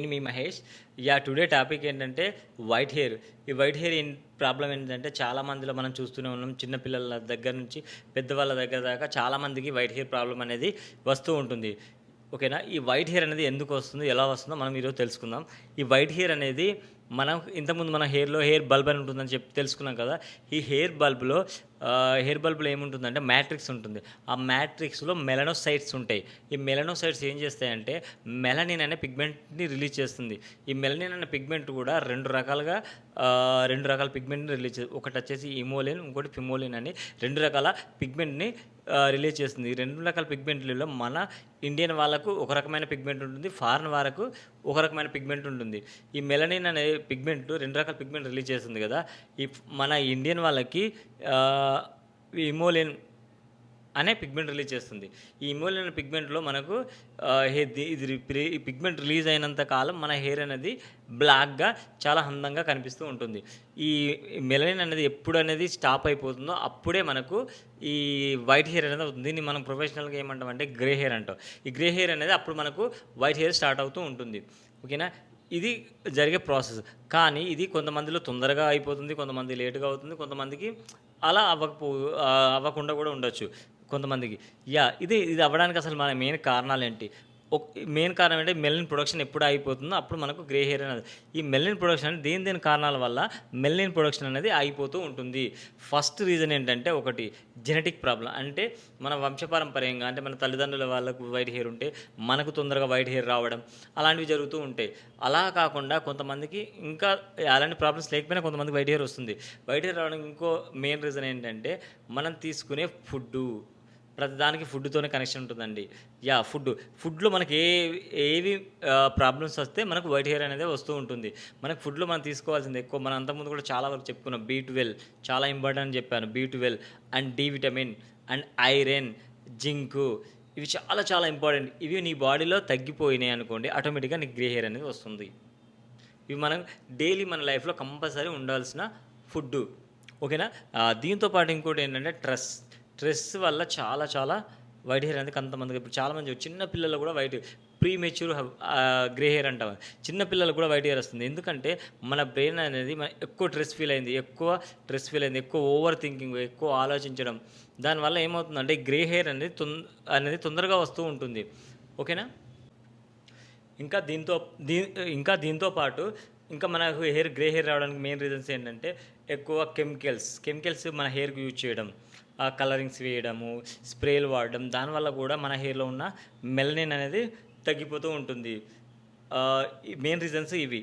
నేను మీ Mahesh? Yeah today topic ఏంటంటే వైట్ హెయిర్. ఈ వైట్ హెయిర్ ప్రాబ్లం ఏంటంటే చాలా మందిలో మనం చూస్తూనే ఉన్నాం. చిన్నపిల్లల దగ్గర నుంచి పెద్దవాళ్ళ దగ్గర దాకా చాలామందికి వైట్ హెయిర్ ప్రాబ్లం అనేది వస్తూ ఉంటుంది. ఓకేనా? ఈ వైట్ హెయిర్ అనేది ఎందుకు వస్తుంది ఎలా వస్తుందో మనం ఈరోజు తెలుసుకుందాం. ఈ వైట్ హెయిర్ అనేది మనం ఇంతకుముందు మన హెయిర్లో హెయిర్ బల్బ్ అని ఉంటుందని చెప్పి తెలుసుకున్నాం కదా. ఈ హెయిర్ బల్బ్లో హెయిర్ బల్బ్లో ఏముంటుందంటే మ్యాట్రిక్స్ ఉంటుంది. ఆ మ్యాట్రిక్స్లో మెలనోసైట్స్ ఉంటాయి. ఈ మెలనోసైట్స్ ఏం చేస్తాయంటే మెలనిన్ అనే పిగ్మెంట్ని రిలీజ్ చేస్తుంది. ఈ మెలనిన్ అనే పిగ్మెంట్ కూడా రెండు రకాలుగా రెండు రకాల పిగ్మెంట్ని రిలీజ్ చేస్తుంది. ఒకటి వచ్చేసి ఇమోలిన్ ఇంకోటి ఫిమోలిన్ అని రెండు రకాల పిగ్మెంట్ని రిలీజ్ చేస్తుంది. ఈ రెండు రకాల పిగ్మెంట్లలో మన ఇండియన్ వాళ్ళకు ఒక రకమైన పిగ్మెంట్ ఉంటుంది. ఫారెన్ వాళ్ళకు ఒక రకమైన పిగ్మెంట్ ఉంటుంది. ఈ మెలనిన్ అనే పిగ్మెంట్ రెండు రకాల పిగ్మెంట్ రిలీజ్ చేస్తుంది కదా. ఈ మన ఇండియన్ వాళ్ళకి ఈ ఇమోలిన్ అనే పిగ్మెంట్ రిలీజ్ చేస్తుంది. ఈ ఇమోలిన్ అనే పిగ్మెంట్లో మనకు ఇది ఈ పిగ్మెంట్ రిలీజ్ అయినంత కాలం మన హెయిర్ అనేది బ్లాక్గా చాలా అందంగా కనిపిస్తూ ఉంటుంది. ఈ మెలనిన్ అనేది ఎప్పుడు అనేది స్టాప్ అయిపోతుందో అప్పుడే మనకు ఈ వైట్ హెయిర్ అనేది అవుతుంది. దీన్ని మనం ప్రొఫెషనల్గా ఏమంటాం అంటే గ్రే హెయిర్ అంటాం. ఈ గ్రే హెయిర్ అనేది అప్పుడు మనకు వైట్ హెయిర్ స్టార్ట్ అవుతూ ఉంటుంది. ఓకేనా? ఇది జరిగే ప్రాసెస్. కానీ ఇది కొంతమందిలో తొందరగా అయిపోతుంది కొంతమంది లేటుగా అవుతుంది కొంతమందికి అలా అవ్వకపో అవ్వకుండా కూడా ఉండొచ్చు కొంతమందికి. యా ఇది ఇది అవ్వడానికి అసలు మన మెయిన్ కారణాలు ఏంటి మెయిన్ కారణం ఏంటంటే మెల్లిన్ ప్రొడక్షన్ ఎప్పుడు అయిపోతుందో అప్పుడు మనకు గ్రే హెయిర్ అనేది. ఈ మెల్లిన్ ప్రొడక్షన్ అనేది దేని దేని కారణాల వల్ల మెల్లిన్ ప్రొడక్షన్ అనేది అయిపోతూ ఉంటుంది? ఫస్ట్ రీజన్ ఏంటంటే ఒకటి జెనెటిక్ ప్రాబ్లం. అంటే మన వంశపారంపర్యంగా అంటే మన తల్లిదండ్రుల వాళ్ళకు వైట్ హెయిర్ ఉంటే మనకు తొందరగా వైట్ హెయిర్ రావడం అలాంటివి జరుగుతూ ఉంటాయి. అలా కాకుండా కొంతమందికి ఇంకా అలాంటి ప్రాబ్లమ్స్ లేకపోయినా కొంతమందికి వైట్ హెయిర్ వస్తుంది. వైట్ హెయిర్ రావడానికి ఇంకో మెయిన్ రీజన్ ఏంటంటే మనం తీసుకునే ఫుడ్డు. ప్రతిదానికి ఫుడ్తోనే కనెక్షన్ ఉంటుందండి. యా ఫుడ్ ఫుడ్లో మనకి ఏ ఏవి ప్రాబ్లమ్స్ వస్తే మనకు వైట్ హెయిర్ అనేది వస్తూ ఉంటుంది. మనకు ఫుడ్లో మనం తీసుకోవాల్సింది ఎక్కువ. మనం అంతకుముందు కూడా చాలా వరకు చెప్పుకున్నాం. బీ ట్వెల్వ్ చాలా ఇంపార్టెంట్ అని చెప్పాను. B twelve and D vitamin and iron zinc ఇవి చాలా చాలా ఇంపార్టెంట్ ఇవి నీ బాడీలో తగ్గిపోయినాయి అనుకోండి ఆటోమేటిక్గా నీకు గ్రే హెయిర్ అనేది వస్తుంది. ఇవి మనం డైలీ మన లైఫ్లో కంపల్సరీ ఉండాల్సిన ఫుడ్ ఓకేనా దీంతో పాటు ఇంకోటి ఏంటంటే ట్రస్ట్ స్ట్రెస్ వల్ల చాలా చాలా వైట్ హెయిర్ అనేది కొంతమందికి ఇప్పుడు చాలామంది చిన్న పిల్లలు కూడా white premature grey hair అంటాం. చిన్న పిల్లలు కూడా వైట్ హెయిర్ వస్తుంది. ఎందుకంటే మన బ్రెయిన్ అనేది మన ఎక్కువ స్ట్రెస్ ఫీల్ అయింది ఎక్కువ స్ట్రెస్ ఫీల్ అయింది ఎక్కువ ఓవర్ థింకింగ్ ఎక్కువ ఆలోచించడం. దానివల్ల ఏమవుతుందంటే గ్రే హెయిర్ అనేది తొంద అనేది తొందరగా వస్తూ ఉంటుంది. ఓకేనా? ఇంకా దీంతో దీ ఇంకా దీంతో పాటు ఇంకా మనకు హెయిర్ గ్రే హెయిర్ రావడానికి మెయిన్ రీజన్స్ ఏంటంటే ఎక్కువ కెమికల్స్ కెమికల్స్ మన హెయిర్కి యూజ్ చేయడం ఆ కలరింగ్స్ వేయడము స్ప్రేలు వాడడం దానివల్ల కూడా మన హెయిర్లో ఉన్న మెలనిన్ అనేది తగ్గిపోతూ ఉంటుంది. మెయిన్ రీజన్స్ ఇవి.